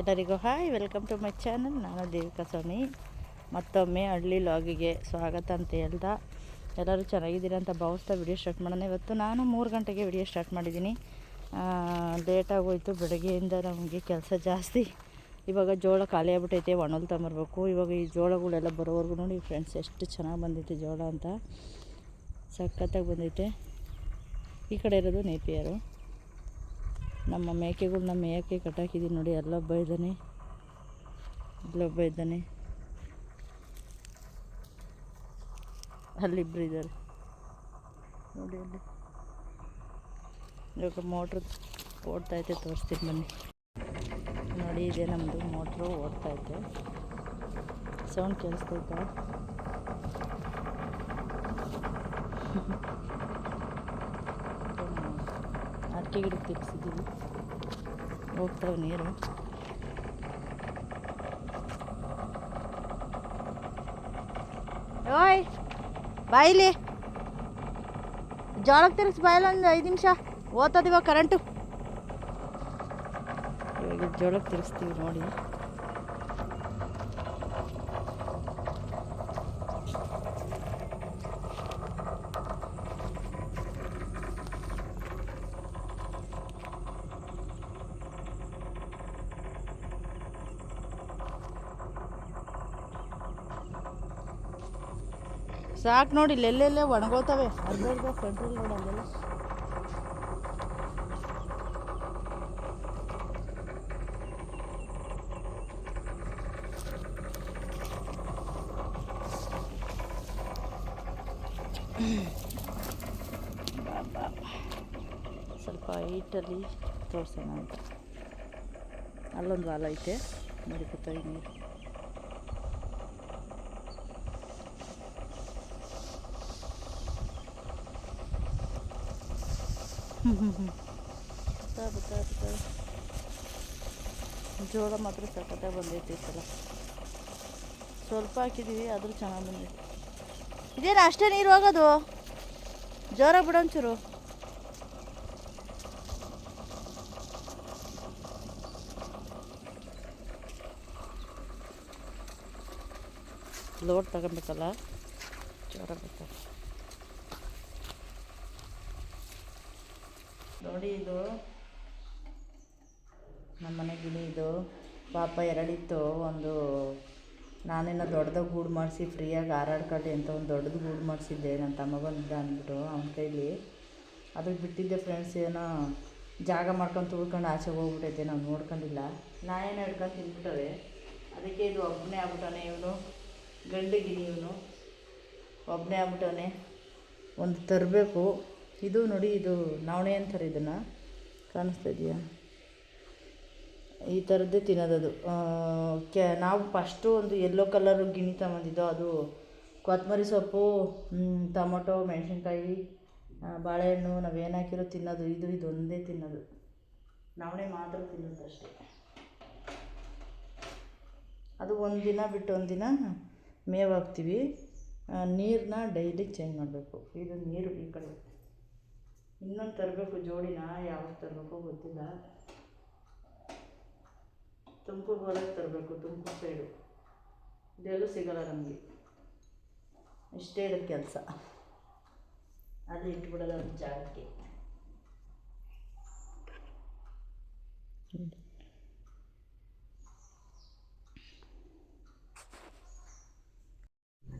ಎಲ್ಲರಿಗೂ hi, welcome to my channel. ನಾನು ದೇವಿಕಾ ಸ್ವಾಮಿ. ಮತ್ತೊಮ್ಮೆ ಹಳ್ಳಿ ಲಾಗಿಗೆ ಸ್ವಾಗತ ಅಂತ ಹೇಳ್ದ. ಎಲ್ಲರೂ ಚೆನ್ನಾಗಿದ್ದೀರಾ ಅಂತ ಭಾವಿಸ್ತಾ ವಿಡಿಯೋ ಸ್ಟಾರ್ಟ್ ಮಾಡೋಣ. ಇವತ್ತು ನಾನು ಮೂರು ಗಂಟೆಗೆ ವಿಡಿಯೋ ಸ್ಟಾರ್ಟ್ ಮಾಡಿದ್ದೀನಿ. ಲೇಟಾಗೋಯ್ತು ಬೆಳಗ್ಗೆಯಿಂದ ನಮಗೆ ಕೆಲಸ ಜಾಸ್ತಿ. ಇವಾಗ ಜೋಳ ಖಾಲಿ ಆಗ್ಬಿಟ್ಟೈತೆ, ಒಣಲ್ ತಗೊಂಬರ್ಬೇಕು. ಇವಾಗ ಈ ಜೋಳಗಳೆಲ್ಲ ಬರೋವರೆಗೂ ನೋಡಿ ಫ್ರೆಂಡ್ಸ್ ಎಷ್ಟು ಚೆನ್ನಾಗಿ ಬಂದೈತೆ ಜೋಳ ಅಂತ. ಸಖತ್ತಾಗಿ ಬಂದೈತೆ. ಈ ಕಡೆ ಇರೋದು ನೇಪಿಯರು. ನಮ್ಮ ಮೇಕೆಗಳು ನಮ್ಮ ಮೇಯಕ್ಕೆ ಕಟ್ಟಾಕಿದ್ದೀನಿ ನೋಡಿ ಎಲ್ಲೊಬ್ಬ ಇದ್ದಾನೆ. ಇಲ್ಲೊಬ್ಬ ಇದ್ದಾನೆ. ಅಲ್ಲಿಬ್ಬರು ಇದ್ದಾರೆ. ನೋಡಿ ಅಲ್ಲಿ. ಇವಾಗ ಮೋಟ್ರ್ ಓಡ್ತೈತೆ ತೋರಿಸ್ತೀನಿ ಬನ್ನಿ. ನೋಡಿ, ಇದೆ ನಮ್ಮದು ಮೋಟ್ರು ಓಡ್ತೈತೆ ಸೌಂಡ್ ಕೇಳಿಸ್ತೈತಾ ಅಡಿಕೆ ಗಿಡಕ್ಕೆ ತಿರ್ಗಿಸಿದ್ದೀವಿ ಹೋಗ್ತಾವೆ ನೀರು. ಓಯ್ ಬಾಯಿಲಿ ಜೋಳಕ್ಕೆ ತಿರ್ಗಿಸಿ ಬಾಯಿಲ್ಲ ಒಂದು ಐದು ನಿಮಿಷ. ಓದ್ತದ ಇವಾಗ ಕರೆಂಟು ಇವಾಗ ಜೋಳಕ್ಕೆ ನೋಡಿ. ಸಾಕು ನೋಡಿ ಇಲ್ಲೆಲ್ಲೆಲ್ಲೇ ಒಣಗೋತವೆ. ಅರ್ಧ ಕಂಟ್ರೋಲ್ ನೋಡಿ. ಸ್ವಲ್ಪ ಹೈಟಲ್ಲಿ ತೋರಿಸೋಣ ಅಂತ. ಅಲ್ಲೊಂದು ವಾಲ ಐತೆ. ನೋಡಿ ನೀರು. ಬತ್ತಾ ಬತ್ತಾ ಬತ್ತಾ ಜೋಳ ಮಾತ್ರ ಸಖತ್ತಾಗಿ ಬಂದೈತೆ ಸಲ ಸ್ವಲ್ಪ ಹಾಕಿದ್ದೀವಿ ಆದರೂ ಚೆನ್ನಾಗಿ ಬಂದೈತೆ ಇದೇನು ಅಷ್ಟೇ ನೀರು ಹೋಗೋದು ಜೋರಾಗಿ ಬಿಡೋಂಚೂರು ಲೋಡ್ ತಗೊಬೇಕಲ್ಲ ಜೋರ ಬೇಕಾದ್ರೆ ನೋಡಿ ಇದು. ನಮ್ಮ ಮನೆ ಗಿಳಿ ಇದು. ಪಾಪ ಎರಡಿತ್ತು ಒಂದು ನಾನೇನೋ ದೊಡ್ಡದಾಗಿ ಗೂಡು ಮಾಡಿಸಿ ಫ್ರೀಯಾಗಿ ಹಾರಾಡ್ಕೊಳ್ಳಿ ಅಂತ ಒಂದು ದೊಡ್ಡದು ಗೂಡು ಮಾಡಿಸಿದ್ದೆ ನನ್ನ ತಮ್ಮ ಬಂದಿದ್ದ ಅಂದ್ಬಿಟ್ಟು ಅವನ ಕೈಲಿ. ಅದಕ್ಕೆ ಬಿಟ್ಟಿದ್ದೆ ಫ್ರೆಂಡ್ಸ್ ಏನೋ ಜಾಗ ಮಾಡ್ಕೊಂಡು ತುಳ್ಕೊಂಡು ಆಚೆ ಹೋಗ್ಬಿಟ್ಟೈತೆ, ನಾವು ನೋಡ್ಕೊಂಡಿಲ್ಲ. ನಾಯೇನು ಹಿಡ್ಕೊಂಡು ತಿಂದ್ಬಿಟ್ಟವೆ ಅದಕ್ಕೆ ಇದು ಒಬ್ಬನೇ ಆಗ್ಬಿಟ್ಟವನೆ ಇವನು. ಗಂಡು ಇವನು. ಒಬ್ಬನೇ ಆಗ್ಬಿಟ್ಟವನೆ. ಒಂದು ತರಬೇಕು. ಇದು ನೋಡಿ, ಇದು ನವಣೆ ಅಂತಾರೆ ಇದನ್ನು. ಕಾಣಿಸ್ತಾ ಇದೆಯಾ? ಈ ಥರದ್ದೇ ತಿನ್ನೋದದು. ಕ್ಯಾ, ನಾವು ಫಸ್ಟು ಒಂದು ಯೆಲ್ಲೋ ಕಲರು ಗಿಣಿ ತಗೊಂಡಿದ್ದೋ, ಅದು ಕೊತ್ತಂಬರಿ ಸೊಪ್ಪು ಟೊಮೊಟೊ, ಮೆಣಸಿನ್ಕಾಯಿ ಬಾಳೆಹಣ್ಣು, ನಾವೇನು ಹಾಕಿರೋ ತಿನ್ನೋದು, ಇದು ಇದೊಂದೇ ತಿನ್ನೋದು. ನವಣೆ ಮಾತ್ರ ತಿನ್ನೋದು ಅಷ್ಟೇ. ಅದು ಒಂದು ದಿನ ಬಿಟ್ಟು ಒಂದು ದಿನ ಮೇವು ಹಾಕ್ತೀವಿ ನೀರನ್ನ ಡೈಲಿ ಚೇಂಜ್ ಮಾಡಬೇಕು. ಇದು ನೀರು ಈ ಕಡೆ. ಇನ್ನೊಂದು ತರಬೇಕು ಜೋಡಿನ? ಯಾವಾಗ ತರಬೇಕು ಗೊತ್ತಿಲ್ಲ. ತುಮಕೂರು ಹೊರಗೆ ತರಬೇಕು, ತುಮಕೂರು ಸೈಡು ಇದೆಲ್ಲೂ ಸಿಗಲ್ಲ ನಮಗೆ. ಇಷ್ಟೇ ಕೆಲಸ. ಅಲ್ಲಿ ಇಟ್ಬಿಡೋದು ಒಂದು ಜಾಗಕ್ಕೆ.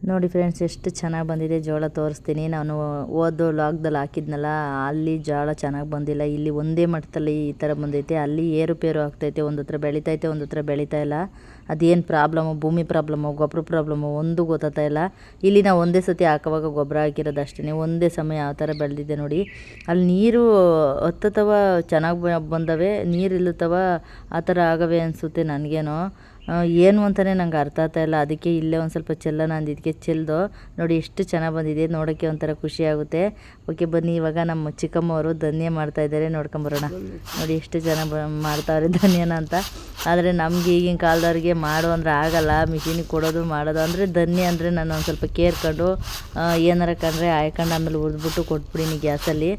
ನೋಡಿ ಫ್ರೆಂಡ್ಸ್ ಎಷ್ಟು ಚೆನ್ನಾಗಿ ಬಂದಿದೆ ಜೋಳ ತೋರಿಸ್ತೀನಿ. ನಾನು ಓದೋ ಲಾಗ್ದಲ್ಲಿ ಹಾಕಿದ್ನಲ್ಲ, ಅಲ್ಲಿ ಜೋಳ ಚೆನ್ನಾಗಿ ಬಂದಿಲ್ಲ. ಇಲ್ಲಿ ಒಂದೇ ಮಟ್ಟದಲ್ಲಿ ಈ ಥರ ಬಂದೈತೆ. ಅಲ್ಲಿ ಏರುಪೇರು ಆಗ್ತೈತೆ, ಒಂದು ಹತ್ರ ಬೆಳೀತೈತೆ ಒಂದು ಹತ್ರ ಬೆಳೀತಾ ಇಲ್ಲ. ಅದೇನು ಪ್ರಾಬ್ಲಮ್ಮು ಭೂಮಿ ಪ್ರಾಬ್ಲಮ್ಮು ಗೊಬ್ಬರ ಪ್ರಾಬ್ಲಮ್ಮು ಒಂದು ಗೊತ್ತಾಗ್ತಾ ಇಲ್ಲ. ಇಲ್ಲಿ ನಾವು ಒಂದೇ ಸತಿ ಹಾಕುವಾಗ ಗೊಬ್ಬರ ಹಾಕಿರೋದು ಅಷ್ಟೇ ಒಂದೇ ಸಮಯ ಯಾವ ಥರ ಬೆಳೆದಿದೆ ನೋಡಿ. ಅಲ್ಲಿ ನೀರು ಹತ್ತತವ ಚೆನ್ನಾಗಿ ಬಂದವೆ? ನೀರು ಇಲ್ಲುತ್ತವ? ಆ ಥರ ಆಗವೆ ಅನಿಸುತ್ತೆ ನನಗೇನೋ. ಏನು ಅಂತಲೇ ನಂಗೆ ಅರ್ಥ ಆಗ್ತಾ ಇಲ್ಲ. ಅದಕ್ಕೆ ಇಲ್ಲೇ ಒಂದು ಸ್ವಲ್ಪ ಚೆಲ್ಲೋಣ ಅಂದಿದ್ದಕ್ಕೆ ಚೆಲ್ದು ನೋಡಿ ಎಷ್ಟು ಚೆನ್ನಾಗಿ ಬಂದಿದೆ. ನೋಡೋಕ್ಕೆ ಒಂಥರ ಖುಷಿ ಆಗುತ್ತೆ. ಓಕೆ, ಬನ್ನಿ, ಇವಾಗ ನಮ್ಮ ಚಿಕ್ಕಮ್ಮವರು ಧನ್ಯ ಮಾಡ್ತಾ ಇದ್ದಾರೆ. ನೋಡ್ಕೊಂಬರೋಣ. ನೋಡಿ ಎಷ್ಟು ಜನ ಬ, ಮಾಡ್ತಾವ್ರೆ ಧನ್ಯನ ಅಂತ. ಆದರೆ ನಮ್ಗೆ ಈಗಿನ ಕಾಲದವ್ರಿಗೆ ಮಾಡು ಅಂದರೆ ಆಗಲ್ಲ. ಮಿಷಿನಿಗೆ ಕೊಡೋದು, ಮಾಡೋದು ಅಂದರೆ ಧನ್ಯ ಅಂದರೆ ನಾನು ಒಂದು ಸ್ವಲ್ಪ ಕೇರ್ಕೊಂಡು ಏನಾರ ಕಂಡ್ರೆ ಆಯ್ಕೊಂಡು ಆಮೇಲೆ ಹುರಿದ್ಬಿಟ್ಟು ಕೊಟ್ಬಿಡಿನಿ ಗ್ಯಾಸಲ್ಲಿ.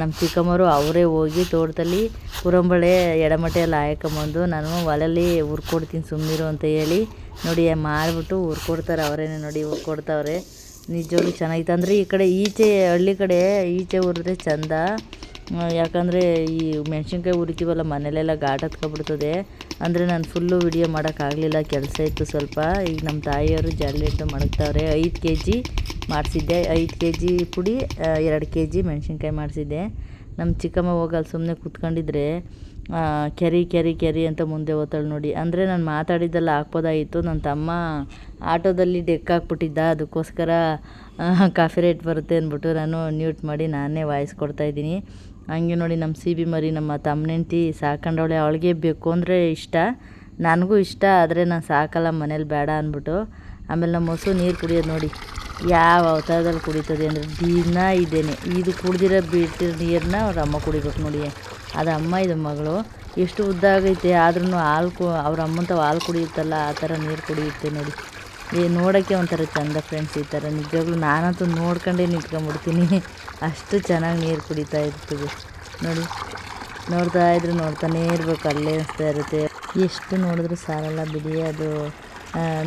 ನಮ್ಮ ಚಿಕ್ಕಮ್ಮರು ಅವರೇ ಹೋಗಿ ತೋಟದಲ್ಲಿ ಕುರಂಬಳೆ ಎಡಮಟೆ ಎಲ್ಲ ಹಾಯ್ಕೊಂಬಂದು ನಾನು ಒಲೆಯಲ್ಲಿ ಹುರ್ಕೊಡ್ತೀನಿ ಸುಮ್ಮನಿರು ಅಂತ ಹೇಳಿ ನೋಡಿ ಮಾಡಿಬಿಟ್ಟು ಹುರ್ಕೊಡ್ತಾರೆ ಅವರೇನೆ ನೋಡಿ ಹುರ್ಕೊಡ್ತಾವ್ರೆ ನಿಜವಾಗ್ಲೂ ಚೆನ್ನಾಗಿತ್ತು. ಅಂದರೆ ಈ ಕಡೆ ಈಚೆ, ಹಳ್ಳಿ ಕಡೆ ಈಚೆ ಹುರಿದ್ರೆ ಚಂದ. ಯಾಕಂದರೆ ಈ ಮೆಣಸಿನ್ಕಾಯಿ ಹುರಿತೀವಲ್ಲ ಮನೇಲೆಲ್ಲ ಘಾಟ್ ಹತ್ಕೊಬಿಡ್ತದೆ. ಅಂದರೆ ನಾನು ಫುಲ್ಲು ವಿಡಿಯೋ ಮಾಡೋಕ್ಕಾಗಲಿಲ್ಲ, ಕೆಲಸ ಇತ್ತು ಸ್ವಲ್ಪ. ಈಗ ನಮ್ಮ ತಾಯಿಯವರು ಜಾಲಿ ಇಟ್ಟು ಮಡಗ್ತಾವ್ರೆ. ಐದು ಕೆ ಜಿ ಮಾಡಿಸಿದ್ದೆ. ಐದು ಕೆ ಜಿ ಪುಡಿ ಎರಡು ಕೆ ಜಿ ಮೆಣಸಿನ್ಕಾಯಿ ಮಾಡಿಸಿದ್ದೆ. ನಮ್ಮ ಚಿಕ್ಕಮ್ಮ ಹೋಗಲ್ಲ ಸುಮ್ಮನೆ ಕೂತ್ಕೊಂಡಿದ್ರೆ ಕೆರಿ ಕೆರಿ ಕೆರಿ ಅಂತ ಮುಂದೆ ಓದ್ತಾಳೆ ನೋಡಿ. ಅಂದರೆ ನಾನು ಮಾತಾಡಿದ್ದೆಲ್ಲ ಹಾಕ್ಬೋದಾಗಿತ್ತು ನನ್ನ ತಮ್ಮ ಆಟೋದಲ್ಲಿ ಡೆಕ್ ಹಾಕ್ಬಿಟ್ಟಿದ್ದ. ಅದಕ್ಕೋಸ್ಕರ ಕಾಫಿ ರೇಟ್ ಬರುತ್ತೆ ಅಂದ್ಬಿಟ್ಟು ನಾನು ನ್ಯೂಟ್ ಮಾಡಿ ನಾನೇ ವಾಯ್ಸ್ ಕೊಡ್ತಾ ಇದ್ದೀನಿ. ಹಂಗೆ ನೋಡಿ ನಮ್ಮ ಸಿ ಬಿ ಮರಿ, ನಮ್ಮ ತಮ್ಮನೆಂಟಿ ಸಾಕೊಂಡವಳೆ. ಅವಳಿಗೆ ಬೇಕು ಅಂದರೆ ಇಷ್ಟ. ನನಗೂ ಇಷ್ಟ, ಆದರೆ ನಾನು ಸಾಕಲ್ಲ, ಮನೇಲಿ ಬೇಡ ಅಂದ್ಬಿಟ್ಟು. ಆಮೇಲೆ ನಮ್ಮ ಮೊಸರು ನೀರು ಕುಡಿಯೋದು ನೋಡಿ. ಯಾವ ಅವತಾರದಲ್ಲಿ ಕುಡಿತದೆ ಅಂದರೆ ದಿನ ಇದ್ದೇನೆ. ಇದು ಕುಡಿದಿರೋ ಬಿಟ್ಟಿರೋ ನೀರನ್ನ ಅವ್ರ ಅಮ್ಮ ಕುಡಿಬೇಕು ನೋಡಿ. ಅದು ಅಮ್ಮ, ಇದು ಮಗಳು. ಎಷ್ಟು ಉದ್ದ ಆಗೈತೆ ಆದ್ರೂ ಹಾಲು ಕು, ಅವ್ರ ಅಮ್ಮಂತ ಹಾಲು ಕುಡಿಯುತ್ತಲ್ಲ, ಆ ಥರ ನೀರು ಕುಡಿಯುತ್ತೆ ನೋಡಿ. ಏ, ನೋಡೋಕ್ಕೆ ಒಂಥರ ಚಂದ ಫ್ರೆಂಡ್ಸ್ ಈ ಥರ. ನಿಜವಾಗ್ಲೂ ನಾನಂತೂ ನೋಡ್ಕೊಂಡೇ ನಿಂತ್ಕೊಂಡ್ಬಿಡ್ತೀನಿ ಅಷ್ಟು ಚೆನ್ನಾಗಿ ನೀರು ಕುಡಿತಾ ಇರ್ತದೆ. ನೋಡಿ, ನೋಡ್ತಾ ಇದ್ರೆ ನೋಡ್ತಾನೇ ಇರಬೇಕು, ಅಲ್ಲೇ ಅನಿಸ್ತಾ ಇರುತ್ತೆ. ಎಷ್ಟು ನೋಡಿದ್ರು ಸಾಲಲ್ಲ ಬಿಡಿ, ಅದು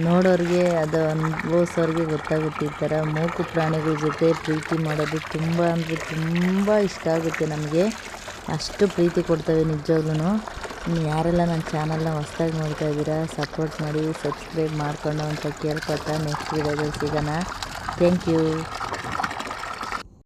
ನೋಡೋರಿಗೆ ಅದು ಅನುಭವಿಸೋರಿಗೆ ಗೊತ್ತಾಗುತ್ತೆ ಈ ಥರ ಮೂಕು ಪ್ರಾಣಿಗಳ ಜೊತೆ ಪ್ರೀತಿ ಮಾಡೋದು ತುಂಬ ಅಂದರೆ ತುಂಬ ಇಷ್ಟ ಆಗುತ್ತೆ ನಮಗೆ. ಅಷ್ಟು ಪ್ರೀತಿ ಕೊಡ್ತವೆ ನಿಜವಾಗ್ಲೂ ಯಾರೆಲ್ಲ ನನ್ನ ಚಾನಲ್ನ ಹೊಸ್ದಾಗಿ ನೋಡ್ತಾ ಇದ್ದೀರಾ ಸಪೋರ್ಟ್ ಮಾಡಿ ಸಬ್ಸ್ಕ್ರೈಬ್ ಮಾಡ್ಕೊಂಡು ಅಂತ ಕೇಳ್ಕೊತಾ ನೆಕ್ಸ್ಟ್ ವಿಡಿಯೋದಲ್ಲಿ ಸಿಗೋಣ. Thank you